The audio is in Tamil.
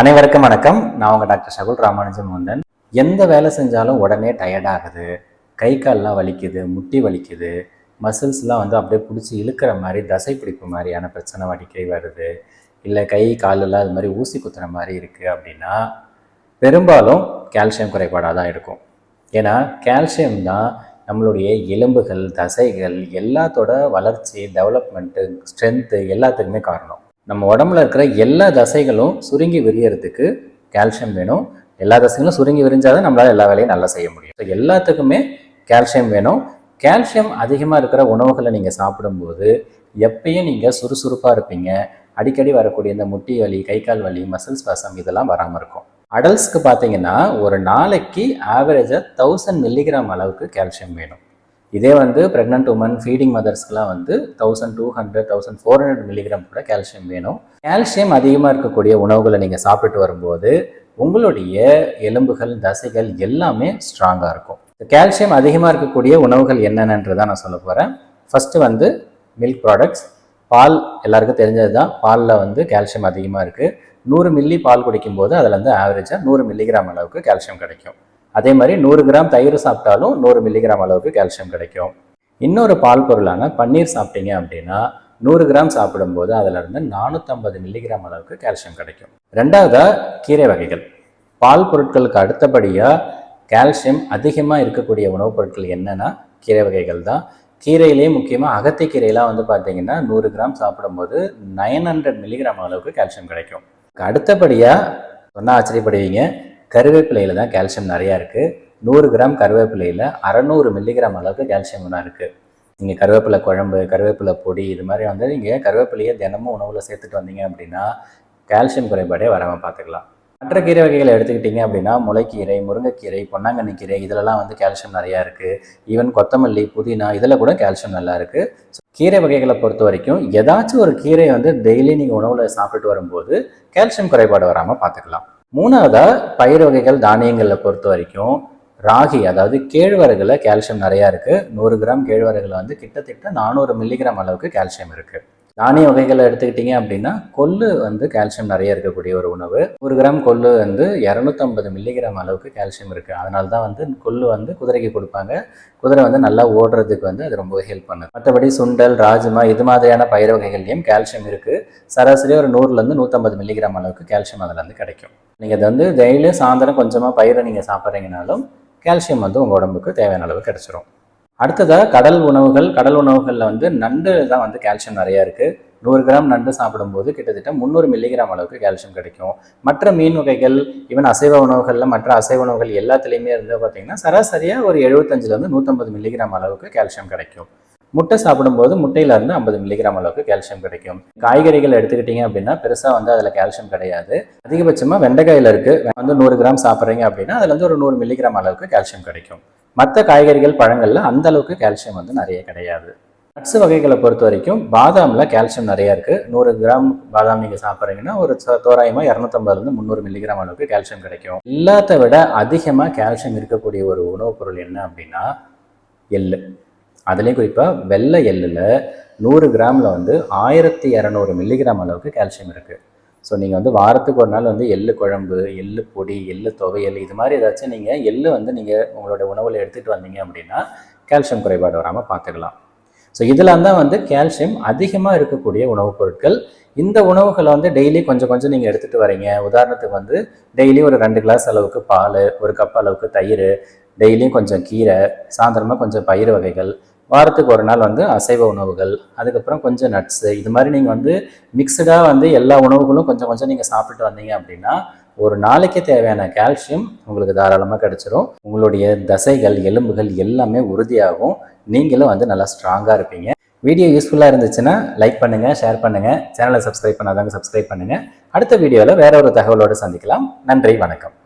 அனைவருக்கும் வணக்கம். நான் உங்கள் டாக்டர் சகுல் ராமானுஜம் முந்தன் எந்த வேலை செஞ்சாலும் உடனே டயர்ட் ஆகுது. கை கால்லாம் வலிக்குது முட்டி வலிக்குது. மசில்ஸ்லாம் வந்து அப்படியே பிடிச்சி இழுக்கிற மாதிரி தசை பிடிப்பு மாதிரியான பிரச்சனை அடிக்கடி வருது. இல்லை கை காலெல்லாம் அது மாதிரி ஊசி குத்துற மாதிரி இருக்குது அப்படின்னா பெரும்பாலும் கால்சியம் குறைபாடாக தான் இருக்கும். ஏன்னா கால்சியம் தான் நம்மளுடைய எலும்புகள் தசைகள் எல்லாத்தோட வளர்ச்சி டெவலப்மெண்ட்டு ஸ்ட்ரென்த்து எல்லாத்துக்குமே காரணம். நம்ம உடம்புல இருக்கிற எல்லா தசைகளும் சுருங்கி விரியறதுக்கு கால்சியம் வேணும். எல்லா தசைகளும் சுருங்கி விரிஞ்சால் தான் நம்மளால் எல்லா வேலையும் நல்லா செய்ய முடியும். ஸோ எல்லாத்துக்குமே கால்சியம் வேணும். கால்சியம் அதிகமாக இருக்கிற உணவுகளை நீங்கள் சாப்பிடும்போது எப்பயும் நீங்கள் சுறுசுறுப்பாக இருப்பீங்க. அடிக்கடி வரக்கூடிய இந்த முட்டி வலி கை கால் வலி மசில்ஸ் பாசம் இதெல்லாம் வராமல் இருக்கும். அடல்ட்ஸ்க்கு பார்த்தீங்கன்னா ஒரு நாளைக்கு ஆவரேஜாக தௌசண்ட் மில்லிகிராம் அளவுக்கு கால்சியம் வேணும். இதே வந்து ப்ரெக்னென்ட் உமன் ஃபீடிங் மதர்ஸ்க்குலாம் வந்து thousand two hundred thousand four hundred milligram கூட கால்சியம் வேணும். கால்சியம் அதிகமாக இருக்கக்கூடிய உணவுகளை நீங்கள் சாப்பிட்டு வரும்போது உங்களுடைய எலும்புகள் தசைகள் எல்லாமே ஸ்ட்ராங்காக இருக்கும். கால்சியம் அதிகமாக இருக்கக்கூடிய உணவுகள் என்னென்னன்றதை நான் சொல்ல போகிறேன் ஃபஸ்ட்டு வந்து மில்க் ப்ராடக்ட்ஸ் பால் எல்லாருக்கும் தெரிஞ்சது தான் பாலில் வந்து கால்சியம் அதிகமாக இருக்குது நூறு மில்லி பால் குடிக்கும்போது அதில் வந்து ஆவரேஜாக நூறு மில்லிகிராம் அளவுக்கு கால்சியம் கிடைக்கும். அதே மாதிரி நூறு கிராம் தயிர் சாப்பிட்டாலும் நூறு மில்லிகிராம் அளவுக்கு கால்சியம் கிடைக்கும். இன்னொரு பால் பொருளான பன்னீர் சாப்பிட்டீங்க அப்படின்னா நூறு கிராம் சாப்பிடும்போது அதில் இருந்து நானூற்றம்பது மில்லிகிராம் அளவுக்கு கால்சியம் கிடைக்கும். ரெண்டாவதாக கீரை வகைகள். பால் பொருட்களுக்கு அடுத்தபடியாக கால்சியம் அதிகமாக இருக்கக்கூடிய உணவுப் பொருட்கள் என்னன்னா கீரை வகைகள் தான். கீரையிலேயே முக்கியமாக அகத்தி கீரையெல்லாம் வந்து பார்த்தீங்கன்னா நூறு கிராம் சாப்பிடும்போது நைன் ஹண்ட்ரட் மில்லிகிராம் அளவுக்கு கால்சியம் கிடைக்கும். அடுத்தபடியாக சொன்னால் ஆச்சரியப்படுவீங்க கருவேப்பிலையில் தான் கால்சியம் நிறையா இருக்குது நூறு கிராம் கருவேப்பிலையில் அறநூறு மில்லிகிராம் அளவுக்கு கால்சியம் தான் இருக்குது நீங்கள் கருவேப்பிலை குழம்பு கருவேப்பிலை பொடி இது மாதிரி வந்து நீங்கள் கருவேப்பிலையை தினமும் உணவில் சேர்த்துட்டு வந்தீங்க அப்படின்னா கால்சியம் குறைபாடே வராமல் பார்த்துக்கலாம். மற்ற கீரை வகைகளை எடுத்துக்கிட்டிங்க அப்படின்னா முளைக்கீரை முருங்கைக்கீரை பொன்னாங்கண்ணி கீரை இதிலலாம் வந்து கால்சியம் நிறையா இருக்குது ஈவன் கொத்தமல்லி புதினா இதில் கூட கால்சியம் நல்லா இருக்குது கீரை வகைகளை பொறுத்த வரைக்கும் ஏதாச்சும் ஒரு கீரை வந்து டெய்லி நீங்கள் உணவில் சாப்பிட்டு வரும்போது கால்சியம் குறைபாடு வராமல் பார்த்துக்கலாம். மூணாவதா பயிர் வகைகள் தானியங்களை பொறுத்த வரைக்கும் ராகி அதாவது கேழ்வரகுல கால்சியம் நிறையா இருக்குது நூறு கிராம் கேழ்வரகுல வந்து கிட்டத்தட்ட நானூறு மில்லிகிராம் அளவுக்கு கால்சியம் இருக்குது தானிய வகைகளை எடுத்துக்கிட்டிங்க அப்படின்னா கொள்ளு வந்து கால்சியம் நிறைய இருக்கக்கூடிய ஒரு உணவு. ஒரு கிராம் கொள்ளு வந்து இரநூத்தம்பது மில்லிகிராம் அளவுக்கு கால்சியம் இருக்குது அதனால தான் வந்து கொள்ளு வந்து குதிரைக்கு கொடுப்பாங்க. குதிரை வந்து நல்லா ஓடுறதுக்கு வந்து அது ரொம்ப ஹெல்ப் பண்ணுது மற்றபடி சுண்டல் ராஜ்மா இது மாதிரியான பயிர் வகைகள்லையும் கால்சியம் இருக்குது சராசரி ஒரு நூறுலேருந்து நூற்றம்பது மில்லிகிராம் அளவுக்கு கால்சியம் அதில் வந்து கிடைக்கும். நீங்கள் இது வந்து டெய்லியும் சாயந்தரம் கொஞ்சமாக பயிரை நீங்கள் சாப்பிட்றீங்கனாலும் கால்சியம் வந்து உங்கள் உடம்புக்கு தேவையான அளவு கிடச்சிரும். அடுத்ததாக கடல் உணவுகள். கடல் உணவுகளில் வந்து நண்டு தான் வந்து கால்சியம் நிறையா இருக்குது நூறு கிராம் நண்டு சாப்பிடும்போது கிட்டத்தட்ட முந்நூறு மில்லிகிராம் அளவுக்கு கால்சியம் கிடைக்கும். மற்ற மீன் வகைகள் ஈவன் அசைவ உணவுகளில் மற்ற அசைவ உணவுகள் எல்லாத்துலேயுமே இருந்து பார்த்தீங்கன்னா சராசரியாக ஒரு எழுபத்தஞ்சிலேருந்து நூற்றம்பது மில்லிகிராம் அளவுக்கு கால்சியம் கிடைக்கும். முட்டை சாப்பிடும்போது முட்டையிலேருந்து ஐம்பது மில்லிகிராம் அளவுக்கு கால்சியம் கிடைக்கும். காய்கறிகள் எடுத்துக்கிட்டீங்க அப்படின்னா பெருசாக வந்து அதில் கால்சியம் கிடையாது. அதிகபட்சமாக வெண்டைக்காயில் இருக்குது வந்து நூறு கிராம் சாப்பிட்றீங்க அப்படின்னா அதுலேருந்து ஒரு நூறு மில்லிகிராம் அளவுக்கு கால்சியம் கிடைக்கும். மற்ற காய்கறிகள் பழங்களில் அந்த அளவுக்கு கால்சியம் வந்து நிறைய கிடையாது. நட்ஸ் வகைகளை பொறுத்த வரைக்கும் பாதாமில் கால்சியம் நிறைய இருக்குது நூறு கிராம் பாதாம் நீங்கள் சாப்பிட்றீங்கன்னா ஒரு தோராயமாக இரநூத்தம்பதுலேருந்து முந்நூறு மில்லிகிராம் அளவுக்கு கால்சியம் கிடைக்கும். எல்லாத்த விட அதிகமாக கால்சியம் இருக்கக்கூடிய ஒரு உணவுப் பொருள் என்ன அப்படின்னா எள்ளு. அதுலேயும் குறிப்பாக வெள்ளை எள்ளில் நூறு கிராமில் வந்து ஆயிரத்தி இரநூறு மில்லிகிராம் அளவுக்கு கால்சியம் இருக்குது ஸோ நீங்கள் வந்து வாரத்துக்கு ஒரு நாள் வந்து எள்ளு குழம்பு எள்ளு பொடி எள்ளு துவையல் இது மாதிரி ஏதாச்சும் நீங்கள் எள்ளு வந்து நீங்கள் உங்களோட உணவில் எடுத்துகிட்டு வந்தீங்க அப்படின்னா கால்சியம் குறைபாடு வராமல் பார்த்துக்கலாம் ஸோ இதெல்லாம் தான் வந்து கால்சியம் அதிகமாக இருக்கக்கூடிய உணவுப் பொருட்கள். இந்த உணவுகளை வந்து டெய்லி கொஞ்சம் கொஞ்சம் நீங்கள் எடுத்துகிட்டு வரீங்க. உதாரணத்துக்கு வந்து டெய்லி ஒரு ரெண்டு கிளாஸ் அளவுக்கு பால் ஒரு கப் அளவுக்கு தயிர் டெய்லியும் கொஞ்சம் கீரை சாயந்தரமாக கொஞ்சம் பயிர் வகைகள் வாரத்துக்கு ஒரு நாள் வந்து அசைவ உணவுகள் அதுக்கப்புறம் கொஞ்சம் நட்ஸு இது மாதிரி நீங்கள் வந்து மிக்சடாக வந்து எல்லா உணவுகளும் கொஞ்சம் கொஞ்சம் நீங்கள் சாப்பிட்டு வந்தீங்க அப்படின்னா ஒரு நாளைக்கு தேவையான கால்சியம் உங்களுக்கு தாராளமாக கிடச்சிரும். உங்களுடைய தசைகள் எலும்புகள் எல்லாமே உறுதியாகும். நீங்களும் வந்து நல்லா ஸ்ட்ராங்காக இருப்பீங்க. வீடியோ யூஸ்ஃபுல்லாக இருந்துச்சுன்னா லைக் பண்ணுங்கள் ஷேர் பண்ணுங்கள் சேனலை சப்ஸ்கிரைப் பண்ணாதாங்க சப்ஸ்கிரைப் பண்ணுங்கள் அடுத்த வீடியோவில் வேற ஒரு தகவலோடு சந்திக்கலாம். நன்றி வணக்கம்.